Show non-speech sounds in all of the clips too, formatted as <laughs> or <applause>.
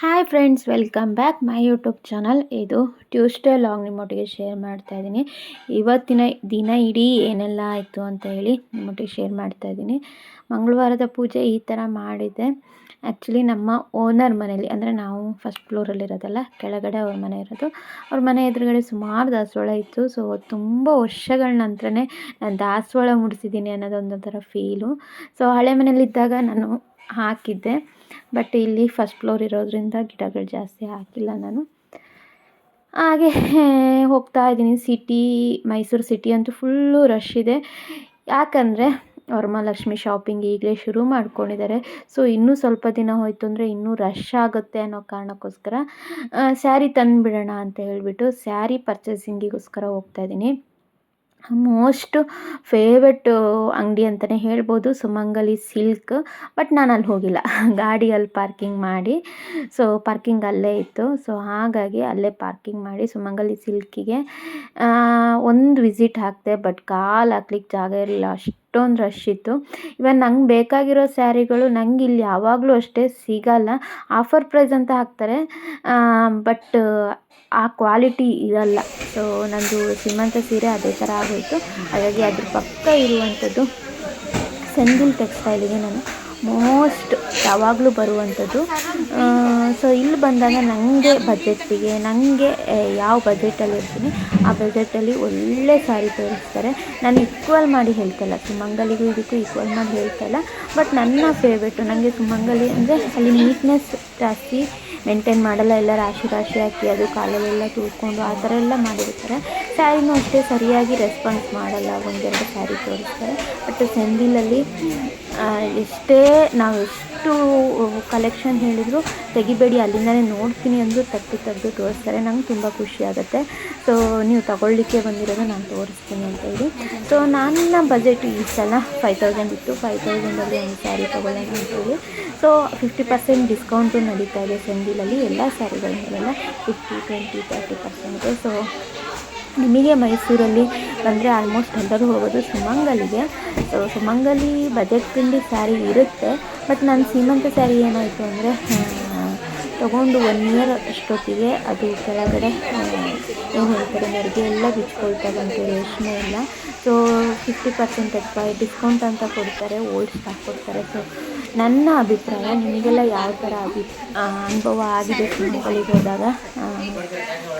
Hi friends welcome back my YouTube channel ಇದು Tuesday log ನಿಮ್ಮೊಟ್ಟಿಗೆ share ಮಾಡ್ತಾ ಇದ್ದೀನಿ. ಇವತ್ತಿನ ದಿನ ಇಡೀ ಏನೆಲ್ಲ ಆಯಿತು ಅಂತ ಹೇಳಿ ನಿಮ್ಮೊಟ್ಟಿಗೆ ಶೇರ್ ಮಾಡ್ತಾ ಇದ್ದೀನಿ. ಮಂಗಳವಾರದ ಪೂಜೆ ಈ ಥರ ಮಾಡಿದೆ ಆ್ಯಕ್ಚುಲಿ ನಮ್ಮ ಓನರ್ ಮನೇಲಿ, ಅಂದರೆ ನಾವು ಫಸ್ಟ್ ಫ್ಲೋರಲ್ಲಿರೋದಲ್ಲ ಕೆಳಗಡೆ ಅವ್ರ ಮನೆ ಇರೋದು. ಅವ್ರ ಮನೆ ಎದುರುಗಡೆ ಸುಮಾರು ದಾಸವಾಳ ಇತ್ತು. ಸೊ ತುಂಬ ವರ್ಷಗಳ ನಂತರನೇ ನಾನು ದಾಸವಾಳ ಮುಡಿಸಿದ್ದೀನಿ ಅನ್ನೋದೊಂದು ಥರ ಫೀಲು ಸೊ ಹಳೆ ಮನೇಲಿದ್ದಾಗ ನಾನು ಹಾಕಿದ್ದೆ. ಬಟ್ ಇಲ್ಲಿ ಫಸ್ಟ್ ಫ್ಲೋರ್ ಇರೋದ್ರಿಂದ ಗಿಡಗಳು ಜಾಸ್ತಿ ಹಾಕಿಲ್ಲ ನಾನು. ಹಾಗೆ <laughs> ಹೋಗ್ತಾ ಇದ್ದೀನಿ. ಸಿಟಿ ಮೈಸೂರು ಸಿಟಿ ಅಂತೂ ಫುಲ್ಲು ರಶ್ ಇದೆ. ಯಾಕಂದರೆ ವರಮಹಾಲಕ್ಷ್ಮಿ ಶಾಪಿಂಗ್ ಈಗಲೇ ಶುರು ಮಾಡ್ಕೊಂಡಿದ್ದಾರೆ. ಸೊ ಇನ್ನೂ ಸ್ವಲ್ಪ ದಿನ ಹೋಯ್ತು ಅಂದರೆ ಇನ್ನೂ ರಶ್ ಆಗುತ್ತೆ ಅನ್ನೋ ಕಾರಣಕ್ಕೋಸ್ಕರ ಸ್ಯಾರಿ ತಂದುಬಿಡೋಣ ಅಂತ ಹೇಳಿಬಿಟ್ಟು ಸ್ಯಾರಿ ಪರ್ಚೇಸಿಂಗಿಗೋಸ್ಕರ ಹೋಗ್ತಾ ಇದ್ದೀನಿ. ಮೋಸ್ಟ್ ಫೇವ್ರೆಟ್ ಅಂಗಡಿ ಅಂತಲೇ ಹೇಳ್ಬೋದು. ಸುಮಂಗಲಿ ಸಿಲ್ಕ್, ಬಟ್ ನಾನು ಅಲ್ಲಿ ಹೋಗಿಲ್ಲ. <laughs> ಗಾಡಿಯಲ್ಲಿ ಪಾರ್ಕಿಂಗ್ ಮಾಡಿ, ಸೊ ಪಾರ್ಕಿಂಗ್ ಅಲ್ಲೇ ಇತ್ತು. ಸೊ ಹಾಗಾಗಿ ಅಲ್ಲೇ ಪಾರ್ಕಿಂಗ್ ಮಾಡಿ ಸುಮಂಗಲಿ ಸಿಲ್ಕಿಗೆ ಒಂದು ವಿಸಿಟ್ ಹಾಕಿದೆ, ಬಟ್ ಕಾಲು ಹಾಕ್ಲಿಕ್ಕೆ ಜಾಗ ಇರಲಿಲ್ಲ. ಅಷ್ಟೊಂದು ರಶ್ ಇತ್ತು. ಇವನ್ ನಂಗೆ ಬೇಕಾಗಿರೋ ಸ್ಯಾರಿಗಳು ನಂಗೆ ಇಲ್ಲಿ ಯಾವಾಗಲೂ ಅಷ್ಟೇ ಸಿಗಲ್ಲ. ಆಫರ್ ಪ್ರೈಸ್ ಅಂತ ಹಾಕ್ತಾರೆ. ಬಟ್ ಆ ಕ್ವಾಲಿಟಿ ಇರಲ್ಲ. ಸೊ ನಂದು ಸೀಮಂತ ಸೀರೆ ಅದೇ ಥರ ಆಗೋಯಿತು. ಹಾಗಾಗಿ ಅದ್ರ ಪಕ್ಕ ಇರುವಂಥದ್ದು ಸೆಂದಿಲ್ ಟೆಕ್ಸ್ಟೈಲಿಗೆ ನಾನು ಮೋಸ್ಟ್ ಯಾವಾಗಲೂ ಬರುವಂಥದ್ದು. ಸೊ ಇಲ್ಲಿ ಬಂದಾಗ ನನಗೆ ಬಜೆಟ್ಟಿಗೆ ನನಗೆ ಯಾವ ಬಜೆಟಲ್ಲಿ ಇರ್ತೀನಿ, ಆ ಬಜೆಟಲ್ಲಿ ಒಳ್ಳೆ ಸ್ಯಾರಿ ತೋರಿಸ್ತಾರೆ. ನಾನು ಈಕ್ವಲ್ ಮಾಡಿ ಹೇಳ್ತಲ್ಲ ಸುಮಂಗಲಿಗೂ ಇದಕ್ಕೂ ಈಕ್ವಲ್ ಮಾಡಿ ಹೇಳ್ತಲ್ಲ ಬಟ್ ನನ್ನ ಫೇವ್ರೇಟು ನನಗೆ ಸುಮಂಗಲಿ ಅಂದರೆ ಅಲ್ಲಿ ನೀಟ್ನೆಸ್ ಜಾಸ್ತಿ ಮೇಂಟೈನ್ ಮಾಡಲ್ಲ. ಎಲ್ಲ ರಾಶಿ ರಾಶಿ ಹಾಕಿ ಅದು ಕಾಲಲ್ಲೆಲ್ಲ ತುಳ್ಕೊಂಡು ಆ ಥರ ಎಲ್ಲ ಮಾಡಿರ್ತಾರೆ. ಸ್ಯಾರಿನೂ ಅಷ್ಟೇ ಸರಿಯಾಗಿ ರೆಸ್ಪಾನ್ಸ್ ಮಾಡಲ್ಲ. ಒಂದೆರಡು ಸ್ಯಾರಿ ತೋರಿಸ್ತಾರೆ. ಬಟ್ ಸೆಂದಿಲಲ್ಲಿ ಎಷ್ಟೇ ನಾವು ಎಷ್ಟು ಕಲೆಕ್ಷನ್ ಹೇಳಿದರೂ ತೆಗಿಬೇಡಿ ಅಲ್ಲಿಂದಲೇ ನೋಡ್ತೀನಿ ಅಂದರೂ ತಟ್ಟು ತೆಗೆದು ತೋರಿಸ್ತಾರೆ. ನಂಗೆ ತುಂಬ ಖುಷಿ ಆಗುತ್ತೆ. ಸೊ ನೀವು ತಗೊಳ್ಳಿಕ್ಕೆ ಬಂದಿರೋದು ನಾನು ತೋರಿಸ್ತೀನಿ ಅಂತ ಹೇಳಿ. ಸೊ ನನ್ನ ಬಜೆಟ್ ಈ ಸಲ ಫೈವ್ ತೌಸಂಡ್ ಇತ್ತು. ಫೈವ್ ತೌಸಂಡಲ್ಲಿ ಒಂದು ಸ್ಯಾರಿ ತೊಗೊಳ್ಳೋಣ ಅಂತೇಳಿ ಸೊ ಫಿಫ್ಟಿ ಪರ್ಸೆಂಟ್ ಡಿಸ್ಕೌಂಟು ನಡೀತಾ ಇದೆ ಸೆಂದಿಲಲ್ಲಿ ಎಲ್ಲ ಸ್ಯಾರಿಗಳ ಮೇಲೆಲ್ಲ fifty twenty thirty percent so ನಿಮಗೆ ಮೈಸೂರಲ್ಲಿ ಬಂದರೆ ಆಲ್ಮೋಸ್ಟ್ ಎಲ್ಲರೂ ಹೋಗೋದು ಸುಮಂಗಲಿಗೆ. So Sumangali budget friendly sari ಇರುತ್ತೆ ಬಟ್ ನಾನು ಸೀಮಂತ ಸ್ಯಾರಿ ಏನಾಯಿತು ಅಂದರೆ ತೊಗೊಂಡು ಒನ್ ಇಯರ್ ಅಷ್ಟೊತ್ತಿಗೆ ಅದು ಕೆಳಗಡೆ ಏನು ಹೇಳ್ತಾರೆ ನೆರಿಗೆ ಎಲ್ಲ ಬಿಚ್ಕೊಳ್ತಾ ಅಂತ ರೇಷ್ಮೆ ಎಲ್ಲ. ಸೊ ಫಿಫ್ಟಿ ಪರ್ಸೆಂಟ್ ಅಥವಾ ಡಿಸ್ಕೌಂಟ್ ಅಂತ ಕೊಡ್ತಾರೆ ಓಲ್ಡ್ ಸ್ಟಾಕ್ ಕೊಡ್ತಾರೆ. ಸೊ ನನ್ನ ಅಭಿಪ್ರಾಯ ನಿಮಗೆಲ್ಲ ಯಾವ ಥರ ಅಭಿ ಅನುಭವ ಆಗಿದೆ ಸಿನಿಮಾಗಳಿಗೆ ಹೋದಾಗ?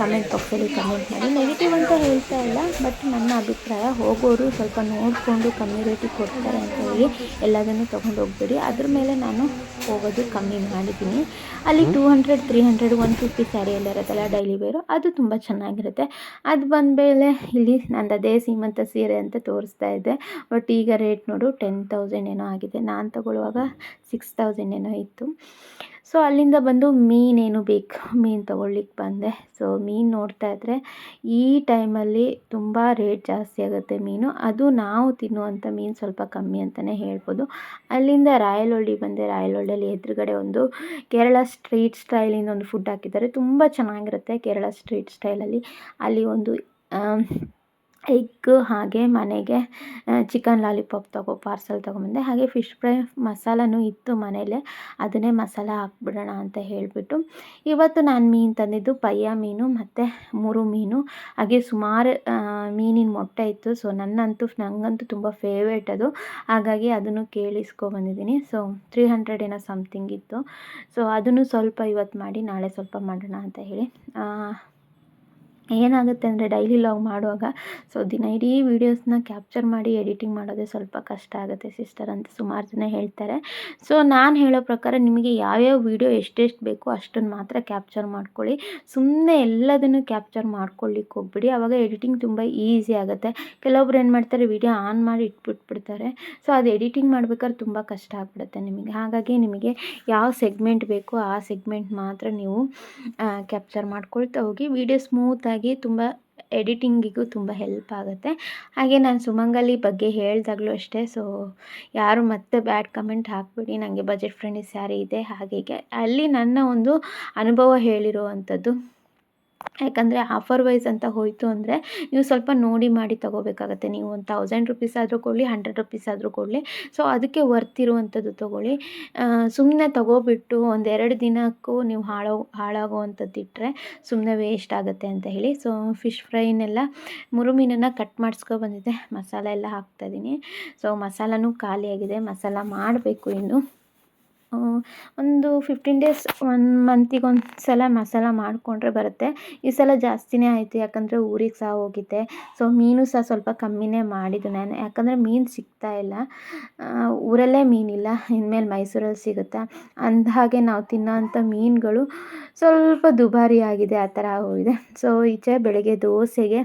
ಕಮೆಂಟ್ ಬಾಕ್ಸಲ್ಲಿ ಕಮೆಂಟ್ ಮಾಡಿ. ನೆಗೆಟಿವ್ ಅಂತ ಹೇಳ್ತಾ ಇಲ್ಲ ಬಟ್ ನನ್ನ ಅಭಿಪ್ರಾಯ ಹೋಗೋರು ಸ್ವಲ್ಪ ನೋಡಿಕೊಂಡು ಕಮ್ಮಿ ರೇಟಿಗೆ ಕೊಡ್ತಾರೆ ಅಂತ ಹೇಳಿ ಎಲ್ಲದನ್ನು ತೊಗೊಂಡು ಹೋಗ್ಬೇಡಿ. ಅದ್ರ ಮೇಲೆ ನಾನು ಹೋಗೋದು ಕಮ್ಮಿ ಮಾಡಿದ್ದೀನಿ. ಅಲ್ಲಿ two hundred three hundred one fifty sari ಎಲ್ಲ ಇರುತ್ತಲ್ಲ ಡೈಲಿ ವೇರು ಅದು ತುಂಬ ಚೆನ್ನಾಗಿರುತ್ತೆ. ಅದು ಬಂದಮೇಲೆ ಇಲ್ಲಿ ನಂದು ಅದೇ ಸೀಮಂತ ಸೀರೆ ಅಂತ ತೋರಿಸ್ತಾ ಇದ್ದೆ ಬಟ್ ಈಗ ರೇಟ್ ನೋಡು ಟೆನ್ ತೌಸಂಡ್ ಏನೋ ಆಗಿದೆ. ನಾನು ತಗೊಳ್ಳುವಾಗ ಸಿಕ್ಸ್ ತೌಸಂಡ್ ಏನೋ ಇತ್ತು. ಸೊ ಅಲ್ಲಿಂದ ಬಂದು ಮೀನೇನು ಬೇಕು? ಮೀನು ತೊಗೊಳ್ಲಿಕ್ಕೆ ಬಂದೆ. ಸೊ ಮೀನು ನೋಡ್ತಾ ಇದ್ದರೆ ಈ ಟೈಮಲ್ಲಿ ತುಂಬ ರೇಟ್ ಜಾಸ್ತಿ ಆಗುತ್ತೆ ಮೀನು. ಅದು ನಾವು ತಿನ್ನುವಂಥ ಮೀನು ಸ್ವಲ್ಪ ಕಮ್ಮಿ ಅಂತಲೇ ಹೇಳ್ಬೋದು. ಅಲ್ಲಿಂದ ರಾಯಲಹಳ್ಳಿ ಬಂದೆ. ರಾಯಲಹಳ್ಳಿಯಲ್ಲಿ ಎದುರುಗಡೆ ಒಂದು ಕೇರಳ ಸ್ಟ್ರೀಟ್ ಸ್ಟೈಲಿಂದ ಒಂದು ಫುಡ್ ಹಾಕಿದ್ದಾರೆ. ತುಂಬ ಚೆನ್ನಾಗಿರುತ್ತೆ ಕೇರಳ ಸ್ಟ್ರೀಟ್ ಸ್ಟೈಲಲ್ಲಿ ಅಲ್ಲಿ. ಒಂದು ಎಗ್ ಹಾಗೆ ಮನೆಗೆ ಚಿಕನ್ ಲಾಲಿಪಾಪ್ ತಗೋ ಪಾರ್ಸಲ್ ತೊಗೊಂಬಂದೆ ಹಾಗೆ ಫಿಶ್ ಫ್ರೈ ಮಸಾಲನೂ ಇತ್ತು ಮನೇಲೆ ಅದನ್ನೇ ಮಸಾಲ ಹಾಕ್ಬಿಡೋಣ ಅಂತ ಹೇಳಿಬಿಟ್ಟು. ಇವತ್ತು ನಾನು ಮೀನು ತಂದಿದ್ದು ಪಯ್ಯ ಮೀನು ಮತ್ತು ಮುರು ಮೀನು. ಹಾಗೆ ಸುಮಾರು ಮೀನಿನ ಮೊಟ್ಟೆ ಇತ್ತು. ಸೊ ನನ್ನಂತೂ ನನಗಂತೂ ತುಂಬ ಫೇವ್ರೇಟ್ ಅದು. ಹಾಗಾಗಿ ಅದನ್ನು ಕೇಳಿಸ್ಕೊಬಂದಿದ್ದೀನಿ ಸೊ ತ್ರೀ ಹಂಡ್ರೆಡ್ ಏನೋ ಸಮಥಿಂಗ್ ಇತ್ತು. ಸೊ ಅದನ್ನು ಸ್ವಲ್ಪ ಇವತ್ತು ಮಾಡಿ ನಾಳೆ ಸ್ವಲ್ಪ ಮಾಡೋಣ ಅಂತ ಹೇಳಿ. ಏನಾಗುತ್ತೆ ಅಂದರೆ ಡೈಲಿ ಲಾಗ್ ಮಾಡುವಾಗ, ಸೊ ದಿನ ಇಡೀ ವೀಡಿಯೋಸ್ನ ಕ್ಯಾಪ್ಚರ್ ಮಾಡಿ ಎಡಿಟಿಂಗ್ ಮಾಡೋದೇ ಸ್ವಲ್ಪ ಕಷ್ಟ ಆಗುತ್ತೆ ಸಿಸ್ಟರ್ ಅಂತ ಸುಮಾರು ಜನ ಹೇಳ್ತಾರೆ. ಸೊ ನಾನು ಹೇಳೋ ಪ್ರಕಾರ ನಿಮಗೆ ಯಾವ್ಯಾವ ವೀಡಿಯೋ ಎಷ್ಟೆಷ್ಟು ಬೇಕೋ ಅಷ್ಟನ್ನು ಮಾತ್ರ ಕ್ಯಾಪ್ಚರ್ ಮಾಡ್ಕೊಳ್ಳಿ. ಸುಮ್ಮನೆ ಎಲ್ಲದನ್ನು ಕ್ಯಾಪ್ಚರ್ ಮಾಡ್ಕೊಳ್ಳಿಕ್ಕೆ ಹೋಗ್ಬಿಡಿ. ಆವಾಗ ಎಡಿಟಿಂಗ್ ತುಂಬ ಈಸಿ ಆಗುತ್ತೆ. ಕೆಲವೊಬ್ರು ಏನು ಮಾಡ್ತಾರೆ, ವೀಡಿಯೋ ಆನ್ ಮಾಡಿ ಇಟ್ಬಿಟ್ಬಿಡ್ತಾರೆ. ಸೊ ಅದು ಎಡಿಟಿಂಗ್ ಮಾಡ್ಬೇಕಾದ್ರೆ ತುಂಬ ಕಷ್ಟ ಆಗ್ಬಿಡುತ್ತೆ ನಿಮಗೆ. ಹಾಗಾಗಿ ನಿಮಗೆ ಯಾವ ಸೆಗ್ಮೆಂಟ್ ಬೇಕೋ ಆ ಸೆಗ್ಮೆಂಟ್ ಮಾತ್ರ ನೀವು ಕ್ಯಾಪ್ಚರ್ ಮಾಡ್ಕೊಳ್ತಾ ಹೋಗಿ ವೀಡಿಯೋ ಸ್ಮೂತಾಗಿ ಹಾಗಾಗಿ ತುಂಬ ಎಡಿಟಿಂಗಿಗೂ ತುಂಬ ಹೆಲ್ಪ್ ಆಗುತ್ತೆ. ಹಾಗೆ ನಾನು ಸುಮಂಗಲಿ ಬಗ್ಗೆ ಹೇಳಿದಾಗಲೂ ಅಷ್ಟೇ ಸೊ ಯಾರು ಮತ್ತೆ ಬ್ಯಾಡ್ ಕಮೆಂಟ್ ಹಾಕ್ಬಿಡಿ ನನಗೆ ಬಜೆಟ್ ಫ್ರೆಂಡ್ಲಿ ಸ್ಯಾರಿ ಇದೆ ಹಾಗೆ ಅಲ್ಲಿ ನನ್ನ ಒಂದು ಅನುಭವ ಹೇಳಿರುವಂಥದ್ದು. ಯಾಕಂದರೆ ಆಫರ್ ವೈಸ್ ಅಂತ ಹೋಯಿತು ಅಂದರೆ ನೀವು ಸ್ವಲ್ಪ ನೋಡಿ ಮಾಡಿ ತೊಗೋಬೇಕಾಗತ್ತೆ. ನೀವು ಒಂದು ತೌಸಂಡ್ ರುಪೀಸ್ ಆದರೂ ಕೊಡಲಿ ಹಂಡ್ರೆಡ್ ರುಪೀಸ್ ಆದರೂ ಕೊಡಲಿ. ಸೊ ಅದಕ್ಕೆ ವರ್ತ್ ಇರುವಂಥದ್ದು ತೊಗೊಳ್ಳಿ. ಸುಮ್ಮನೆ ತೊಗೋಬಿಟ್ಟು ಒಂದೆರಡು ದಿನಕ್ಕೂ ನೀವು ಹಾಳೋ, ಹಾಳಾಗುವಂಥದ್ದು ಇಟ್ಟರೆ ಸುಮ್ಮನೆ ವೇಸ್ಟ್ ಆಗುತ್ತೆ ಅಂತ ಹೇಳಿ. ಸೊ ಫಿಶ್ ಫ್ರೈನೆಲ್ಲ ಮುರು ಮೀನನ್ನ ಕಟ್ ಮಾಡಿಸ್ಕೊ ಬಂದಿದೆ ಮಸಾಲೆ ಎಲ್ಲ ಹಾಕ್ತಾಯಿದ್ದೀನಿ ಸೊ ಮಸಾಲನೂ ಖಾಲಿಯಾಗಿದೆ. ಮಸಾಲ ಮಾಡಬೇಕು ಇನ್ನು. ಒಂದು ಫಿಫ್ಟೀನ್ ಡೇಸ್ ಒನ್ ಮಂತಿಗೆ ಒಂದು ಸಲ ಮಸಾಲ ಮಾಡಿಕೊಂಡ್ರೆ ಬರುತ್ತೆ. ಈ ಸಲ ಜಾಸ್ತಿನೇ ಆಯಿತು, ಯಾಕಂದರೆ ಊರಿಗೆ ಸಹ ಹೋಗಿದ್ದೆ. ಸೊ ಮೀನು ಸಹ ಸ್ವಲ್ಪ ಕಮ್ಮಿನೇ ಮಾಡಿದ್ದು ನಾನು. ಯಾಕಂದರೆ ಮೀನು ಸಿಗ್ತಾ ಇಲ್ಲ. ಊರಲ್ಲೇ ಮೀನಿಲ್ಲ. ಇನ್ಮೇಲೆ ಮೈಸೂರಲ್ಲಿ ಸಿಗುತ್ತಾ. ಅಂದಹಾಗೆ ನಾವು ತಿನ್ನೋವಂಥ ಮೀನುಗಳು ಸ್ವಲ್ಪ ದುಬಾರಿ ಆಗಿದೆ, ಆ ಥರ ಹೋಗಿದೆ. ಸೊ ಈಚೆ ಬೆಳಗ್ಗೆ ದೋಸೆಗೆ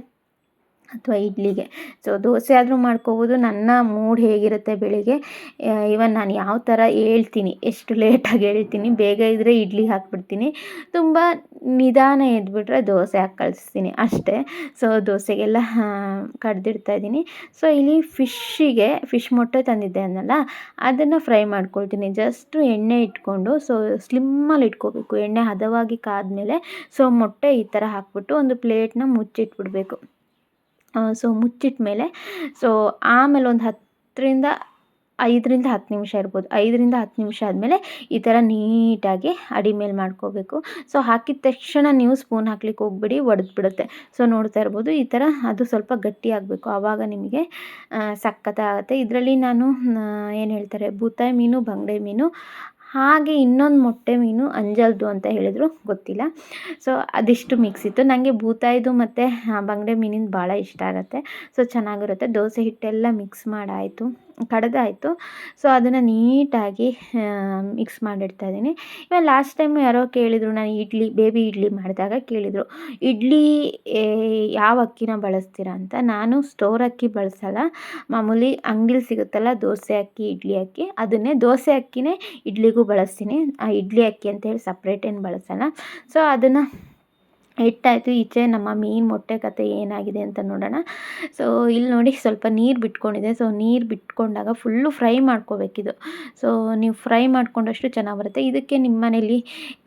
ಅಥವಾ ಇಡ್ಲಿಗೆ. ಸೊ ದೋಸೆ ಆದರೂ ಮಾಡ್ಕೋಬೋದು. ನನ್ನ ಮೂಡ್ ಹೇಗಿರುತ್ತೆ ಬೆಳಿಗ್ಗೆ? ಇವನ್ ನಾನು ಯಾವ ಥರ ಹೇಳ್ತೀನಿ, ಎಷ್ಟು ಲೇಟಾಗಿ ಹೇಳ್ತೀನಿ, ಬೇಗ ಇದ್ದರೆ ಇಡ್ಲಿ ಹಾಕ್ಬಿಡ್ತೀನಿ. ತುಂಬ ನಿಧಾನ ಎದ್ಬಿಟ್ರೆ ದೋಸೆ ಹಾಕಿ ಕಳಿಸ್ತೀನಿ ಅಷ್ಟೇ. ಸೊ ದೋಸೆಗೆಲ್ಲ ಕಡ್ದಿಡ್ತಾ ಇದ್ದೀನಿ. ಸೊ ಇಲ್ಲಿ ಫಿಶ್ಶಿಗೆ, ಫಿಶ್ ಮೊಟ್ಟೆ ತಂದಿದ್ದೆ ಅನ್ನಲ್ಲ, ಅದನ್ನು ಫ್ರೈ ಮಾಡ್ಕೊಳ್ತೀನಿ. ಜಸ್ಟು ಎಣ್ಣೆ ಇಟ್ಕೊಂಡು ಸೊ ಸ್ಲಿಮ್ಮಲ್ಲಿ ಇಟ್ಕೋಬೇಕು. ಎಣ್ಣೆ ಹದವಾಗಿ ಕಾದ್ಮೇಲೆ ಸೊ ಮೊಟ್ಟೆ ಈ ಥರ ಹಾಕ್ಬಿಟ್ಟು ಒಂದು ಪ್ಲೇಟ್ನ ಮುಚ್ಚಿಟ್ಬಿಡಬೇಕು. ಸೊ ಮುಚ್ಚಿಟ್ಮೇಲೆ ಸೊ ಆಮೇಲೆ ಒಂದು ಹತ್ತರಿಂದ ಐದರಿಂದ ಹತ್ತು ನಿಮಿಷ ಇರ್ಬೋದು. ಐದರಿಂದ ಹತ್ತು ನಿಮಿಷ ಆದಮೇಲೆ ಈ ಥರ ನೀಟಾಗಿ ಅಡಿ ಮೇಲೆ ಮಾಡ್ಕೋಬೇಕು. ಸೊ ಹಾಕಿದ ತಕ್ಷಣ ನೀವು ಸ್ಪೂನ್ ಹಾಕ್ಲಿಕ್ಕೆ ಹೋಗ್ಬಿಡಿ, ಒಡೆದ್ಬಿಡುತ್ತೆ. ಸೊ ನೋಡ್ತಾ ಇರ್ಬೋದು, ಈ ಥರ ಅದು ಸ್ವಲ್ಪ ಗಟ್ಟಿ ಆಗಬೇಕು. ಆವಾಗ ನಿಮಗೆ ಸಖತ್ತಾಗುತ್ತೆ ಇದರಲ್ಲಿ ನಾನು ಏನು ಹೇಳ್ತಾರೆ, ಬೂತಾಯಿ ಮೀನು, ಬಂಗಡೆ ಮೀನು ಹಾಗೆ ಇನ್ನೊಂದು ಮೊಟ್ಟೆ ಮೀನು ಅಂಜಲ್ದು ಅಂತ ಹೇಳಿದರು, ಗೊತ್ತಿಲ್ಲ. ಸೊ ಅದಿಷ್ಟು ಮಿಕ್ಸ್ ಇತ್ತು. ನನಗೆ ಬೂತಾಯಿದು ಮತ್ತು ಬಂಗಡೆ ಮೀನಿಂದು ಭಾಳ ಇಷ್ಟ ಆಗುತ್ತೆ. ಸೊ ಚೆನ್ನಾಗಿರುತ್ತೆ. ದೋಸೆ ಹಿಟ್ಟೆಲ್ಲ ಮಿಕ್ಸ್ ಮಾಡಾಯಿತು. ಕಡೆದಾಯಿತು. ಸೊ ಅದನ್ನು ನೀಟಾಗಿ ಮಿಕ್ಸ್ ಮಾಡಿಡ್ತಾ ಇದ್ದೀನಿ. ಇವಾಗ ಲಾಸ್ಟ್ ಟೈಮ್ ಯಾರೋ ಕೇಳಿದರು, ನಾನು ಇಡ್ಲಿ ಬೇಬಿ ಇಡ್ಲಿ ಮಾಡಿದಾಗ ಕೇಳಿದರು, ಇಡ್ಲಿ ಯಾವ ಅಕ್ಕಿನ ಬಳಸ್ತೀರ ಅಂತ? ನಾನು ಸ್ಟೋರ್ ಅಕ್ಕಿ ಬಳಸಲ್ಲ. ಮಾಮೂಲಿ ಅಂಗಡಿಲಿ ಸಿಗುತ್ತಲ್ಲ, ದೋಸೆ ಅಕ್ಕಿ, ಇಡ್ಲಿ ಅಕ್ಕಿ, ಅದನ್ನೇ ದೋಸೆ ಅಕ್ಕಿನೇ ಇಡ್ಲಿಗೂ ಬಳಸ್ತೀನಿ. ಆ ಇಡ್ಲಿ ಅಕ್ಕಿ ಅಂತ ಹೇಳಿ ಸಪ್ರೇಟ್ ಏನು ಬಳಸಲ್ಲ. ಸೊ ಅದನ್ನು ಹಿಟ್ಟಾಯಿತು ಈಚೆ ನಮ್ಮ ಮೀನು ಮೊಟ್ಟೆ ಕತೆ ಏನಾಗಿದೆ ಅಂತ ನೋಡೋಣ. ಸೊ ಇಲ್ಲಿ ನೋಡಿ ಸ್ವಲ್ಪ ನೀರು ಬಿಟ್ಕೊಂಡಿದೆ. ಸೊ ನೀರು ಬಿಟ್ಕೊಂಡಾಗ ಫುಲ್ಲು ಫ್ರೈ ಮಾಡ್ಕೋಬೇಕಿದು. ಸೊ ನೀವು ಫ್ರೈ ಮಾಡ್ಕೊಂಡಷ್ಟು ಚೆನ್ನಾಗಿ ಬರುತ್ತೆ. ಇದಕ್ಕೆ ನಿಮ್ಮ ಮನೇಲಿ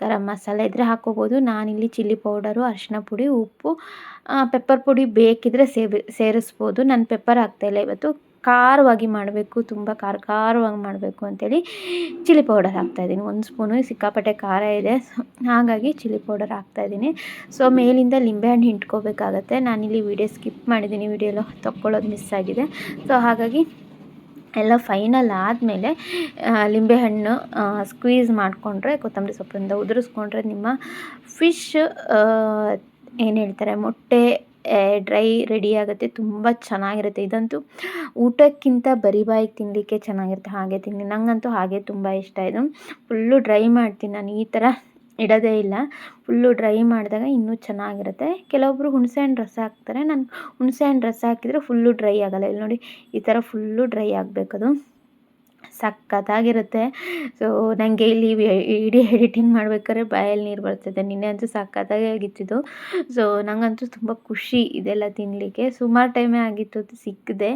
ಗರಂ ಮಸಾಲೆ ಇದ್ದರೆ ಹಾಕ್ಕೋಬೋದು. ನಾನಿಲ್ಲಿ ಚಿಲ್ಲಿ ಪೌಡರು ಅರಿಶಿನ ಪುಡಿ, ಉಪ್ಪು ಪೆಪ್ಪರ್ ಪುಡಿ ಬೇಕಿದ್ದರೆ ಸೇಬಿ, ಸೇರಿಸ್ಬೋದು. ನಾನು ಪೆಪ್ಪರ್ ಹಾಕ್ತಾಯಿಲ್ಲ ಇವತ್ತು. ಖಾರವಾಗಿ ಮಾಡಬೇಕು, ತುಂಬ ಖಾರ, ಖಾರವಾಗಿ ಮಾಡಬೇಕು ಅಂತೇಳಿ ಚಿಲ್ಲಿ ಪೌಡರ್ ಹಾಕ್ತಾಯಿದ್ದೀನಿ ಒಂದು ಸ್ಪೂನು ಸಿಕ್ಕಾಪಟ್ಟೆ ಖಾರ ಇದೆ. ಹಾಗಾಗಿ ಚಿಲ್ಲಿ ಪೌಡರ್ ಹಾಕ್ತಾಯಿದ್ದೀನಿ ಸೊ, ಮೇಲಿಂದ ಲಿಂಬೆಹಣ್ಣು ಹಿಂಡ್ಕೋಬೇಕಾಗತ್ತೆ ನಾನಿಲ್ಲಿ ವೀಡಿಯೋ ಸ್ಕಿಪ್ ಮಾಡಿದ್ದೀನಿ. ವೀಡಿಯೋలో ತೊಗೊಳ್ಳೋದು ಮಿಸ್ ಆಗಿದೆ. ಸೊ, ಹಾಗಾಗಿ ಎಲ್ಲ ಫೈನಲ್ ಆದಮೇಲೆ ಲಿಂಬೆಹಣ್ಣು ಸ್ಕ್ವೀಸ್ ಮಾಡಿಕೊಂಡ್ರೆ, ಕೊತ್ತಂಬರಿ ಸೊಪ್ಪಿಂದ ಉದುರಿಸ್ಕೊಂಡ್ರೆ ನಿಮ್ಮ ಫಿಶ್ ಏನು ಹೇಳ್ತಾರೆ, ಮೊಟ್ಟೆ ಡ್ರೈ ರೆಡಿ ಆಗುತ್ತೆ. ತುಂಬ ಚೆನ್ನಾಗಿರುತ್ತೆ. ಇದಂತೂ ಊಟಕ್ಕಿಂತ ಬರಿ ಬಾಯಿಗೆ ತಿನ್ನಲಿಕ್ಕೆ ಚೆನ್ನಾಗಿರುತ್ತೆ. ಹಾಗೆ ತಿನ್ನಿ. ನನಗಂತೂ ಹಾಗೆ ತುಂಬ ಇಷ್ಟ. ಇದು ಫುಲ್ಲು ಡ್ರೈ ಮಾಡ್ತೀನಿ ನಾನು. ಈ ಥರ ಇಡೋದೇ ಇಲ್ಲ. ಫುಲ್ಲು ಡ್ರೈ ಮಾಡಿದಾಗ ಇನ್ನೂ ಚೆನ್ನಾಗಿರುತ್ತೆ. ಕೆಲವೊಬ್ಬರು ಹುಣಸೆಹಣ್ಣು ರಸ ಹಾಕ್ತಾರೆ. ನಾನು ಹುಣಸೆಹಣ್ಣು ರಸ ಹಾಕಿದರೆ ಫುಲ್ಲು ಡ್ರೈ ಆಗೋಲ್ಲ. ಇಲ್ಲಿ ನೋಡಿ, ಈ ಥರ ಫುಲ್ಲು ಡ್ರೈ ಆಗಬೇಕದು. ಸಖತ್ತಾಗಿರುತ್ತೆ. ಸೊ ನನಗೆ ಇಲ್ಲಿ ಇಡೀ ಎಡಿಟಿಂಗ್ ಮಾಡ್ಬೇಕಾದ್ರೆ ಬಾಯಲ್ಲಿ ನೀರು ಬರ್ತಿದೆ ನಿನ್ನೆ ಅಂತೂ ಸಖತ್ತಾಗೇ ಆಗಿತ್ತಿದ್ದು ಸೊ ನನಗಂತೂ ತುಂಬ ಖುಷಿ ಇದೆಲ್ಲ ತಿನ್ನಲಿಕ್ಕೆ ಸುಮಾರು ಟೈಮೇ ಆಗಿತ್ತು ಸಿಕ್ಕಿದೆ.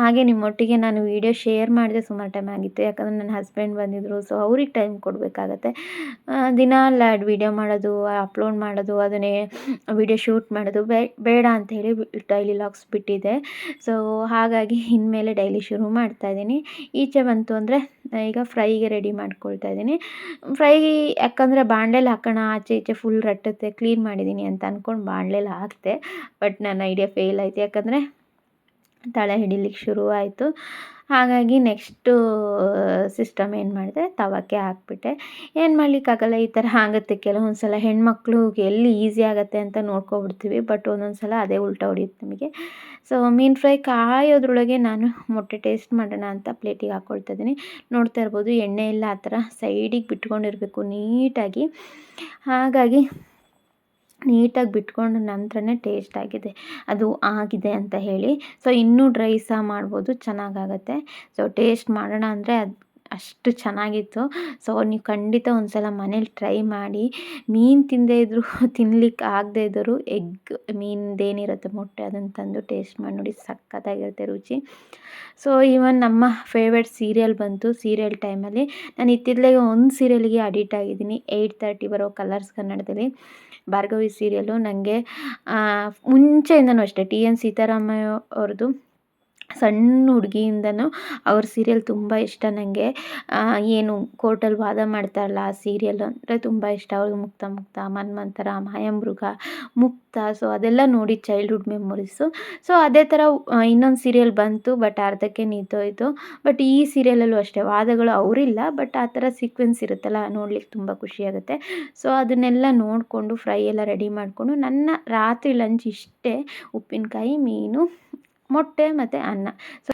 ಹಾಗೆ ನಿಮ್ಮೊಟ್ಟಿಗೆ ನಾನು ವೀಡಿಯೋ ಶೇರ್ ಮಾಡಿದೆ, ಸುಮಾರು ಟೈಮ್ ಆಗಿತ್ತು. ಯಾಕಂದರೆ ನನ್ನ ಹಸ್ಬೆಂಡ್ ಬಂದಿದ್ದರು ಸೊ ಅವ್ರಿಗೆ ಟೈಮ್ ಕೊಡಬೇಕಾಗತ್ತೆ. ದಿನ ಲ್ಯಾಡ್ ವೀಡಿಯೋ ಮಾಡೋದು ಅಪ್ಲೋಡ್ ಮಾಡೋದು, ಅದನ್ನೇ ವೀಡಿಯೋ ಶೂಟ್ ಮಾಡೋದು ಬೇಡ ಅಂತ ಹೇಳಿ ಡೈಲಿ ಲಾಗ್ಸ್ ಬಿಟ್ಟಿದೆ. ಸೊ ಹಾಗಾಗಿ ಇನ್ಮೇಲೆ ಡೈಲಿ ಶುರು ಮಾಡ್ತಾ ಇದ್ದೀನಿ. ಈಚೆ ಬಂತು ಅಂದರೆ, ಈಗ ಫ್ರೈಗೆ ರೆಡಿ ಮಾಡ್ಕೊಳ್ತಾ ಇದ್ದೀನಿ. ಫ್ರೈ ಯಾಕಂದರೆ ಬಾಣಲೆಲಿ ಹಾಕೋಣ, ಆಚೆ ಈಚೆ ಫುಲ್ ರಟ್ಟುತ್ತೆ ಕ್ಲೀನ್ ಮಾಡಿದ್ದೀನಿ ಅಂತ ಅಂದ್ಕೊಂಡು ಬಾಣಲೆಲಿ ಹಾಕಿದೆ ಬಟ್ ನನ್ನ ಐಡಿಯಾ ಫೇಲ್ ಆಯಿತು. ಯಾಕಂದರೆ ತಳ ಹಿಡಿಲಿಕ್ಕೆ ಶುರು ಆಯಿತು. ಹಾಗಾಗಿ ನೆಕ್ಸ್ಟು ಸಿಸ್ಟಮ್ ಏನು ಮಾಡಿದೆ? ತವಕ್ಕೆ ಹಾಕ್ಬಿಟ್ಟೆ. ಏನು ಮಾಡಲಿಕ್ಕಾಗಲ್ಲ? ಈ ಥರ ಆಗುತ್ತೆ ಕೆಲವೊಂದು ಸಲ ಹೆಣ್ಮಕ್ಳು ಎಲ್ಲಿ ಈಸಿ ಆಗುತ್ತೆ ಅಂತ ನೋಡ್ಕೊಬಿಡ್ತೀವಿ. ಬಟ್ ಒಂದೊಂದು ಸಲ ಅದೇ ಉಲ್ಟಾ ಹೊಡಿಯುತ್ತೆ ನಮಗೆ. ಸೊ, ಮೀನು ಫ್ರೈ ಕಾಯೋದ್ರೊಳಗೆ ನಾನು ಮೊಟ್ಟೆ ಟೇಸ್ಟ್ ಮಾಡೋಣ ಅಂತ ಪ್ಲೇಟಿಗೆ ಹಾಕ್ಕೊಳ್ತಾ ಇದ್ದೀನಿ. ನೋಡ್ತಾ ಇರ್ಬೋದು, ಎಣ್ಣೆ ಎಲ್ಲ ಆ ಥರ ಸೈಡಿಗೆ ಬಿಟ್ಕೊಂಡಿರಬೇಕು ನೀಟಾಗಿ. ಹಾಗಾಗಿ ನೀಟಾಗಿ ಬಿಟ್ಕೊಂಡು ನಂತರನೇ ಟೇಸ್ಟ್ ಆಗಿದೆ. ಅದು ಆಗಿದೆ ಅಂತ ಹೇಳಿ. ಸೊ ಇನ್ನೂ ಡ್ರೈ ಸಹ ಮಾಡ್ಬೋದು. ಚೆನ್ನಾಗಾಗತ್ತೆ. ಸೊ ಟೇಸ್ಟ್ ಮಾಡೋಣ ಅಂದರೆ ಅದು ಅಷ್ಟು ಚೆನ್ನಾಗಿತ್ತು. ಸೊ ನೀವು ಖಂಡಿತ ಒಂದು ಸಲ ಮನೇಲಿ ಟ್ರೈ ಮಾಡಿ, ಮೀನು ತಿಂದೇ <laughs> ಇದ್ದರೂ ತಿನ್ಲಿಕ್ಕೆ ಆಗದೇ ಇದ್ದರು ಎಗ್ ಮೀನ್ದೇನಿರುತ್ತೆ ಮೊಟ್ಟೆ ಅದನ್ನು ತಂದು ಟೇಸ್ಟ್ ಮಾಡಿ ನೋಡಿ ಸಖತ್ತಾಗಿರುತ್ತೆ ರುಚಿ. ಸೊ ಈವನ್ ನಮ್ಮ ಫೇವ್ರೆಟ್ ಸೀರಿಯಲ್ ಬಂತು ಸೀರಿಯಲ್ ಟೈಮಲ್ಲಿ ನಾನು ಇತ್ತಿತ್ತಲಾಗೆ ಒಂದು ಸೀರಿಯಲ್ಗೆ ಅಡಿಟ್ ಆಗಿದ್ದೀನಿ ಏಯ್ಟ್ ತರ್ಟಿ ಬರೋ ಕಲರ್ಸ್ ಕನ್ನಡದಲ್ಲಿ. ಭಾರ್ಗವಿ ಸೀರಿಯಲ್ಲು ನನಗೆ ಮುಂಚೆಯಿಂದನೂ ಅಷ್ಟೇ ಟಿ ಎನ್ ಸೀತಾರಾಮಯ್ಯ ಅವ್ರದ್ದು. ಸಣ್ಣ ಹುಡುಗಿಯಿಂದನೂ ಅವ್ರ ಸೀರಿಯಲ್ ತುಂಬ ಇಷ್ಟ ನನಗೆ ಏನು ಕೋರ್ಟಲ್ಲಿ ವಾದ ಮಾಡ್ತಾರಲ್ಲ ಆ ಸೀರಿಯಲ್ ಅಂದರೆ ತುಂಬ ಇಷ್ಟ. ಅವ್ರಿಗೆ ಮುಕ್ತ ಮುಕ್ತ, ಮನ್ಮಂತರ, ಮಾಯಾಮೃಗ, ಮುಕ್ತ. ಸೊ ಅದೆಲ್ಲ ನೋಡಿ ಚೈಲ್ಡ್ಹುಡ್ ಮೆಮೊರೀಸು ಸೊ ಅದೇ ಥರ ಇನ್ನೊಂದು ಸೀರಿಯಲ್ ಬಂತು, ಬಟ್ ಅರ್ಧಕ್ಕೆ ನಿಂತೋಯ್ತು. ಬಟ್ ಈ ಸೀರಿಯಲಲ್ಲೂ ಅಷ್ಟೇ, ವಾದಗಳು ಅವರಿಲ್ಲ. ಬಟ್ ಆ ಥರ ಸೀಕ್ವೆನ್ಸ್ ಇರುತ್ತಲ್ಲ, ನೋಡ್ಲಿಕ್ಕೆ ತುಂಬ ಖುಷಿಯಾಗುತ್ತೆ. ಸೊ ಅದನ್ನೆಲ್ಲ ನೋಡಿಕೊಂಡು ಫ್ರೈ ಎಲ್ಲ ರೆಡಿ ಮಾಡಿಕೊಂಡು, ನನ್ನ ರಾತ್ರಿ ಲಂಚ್ ಇಷ್ಟೇ ಉಪ್ಪಿನಕಾಯಿ, ಮೀನು ಮೊಟ್ಟೆ ಮತ್ತು ಅನ್ನ. ಸೊ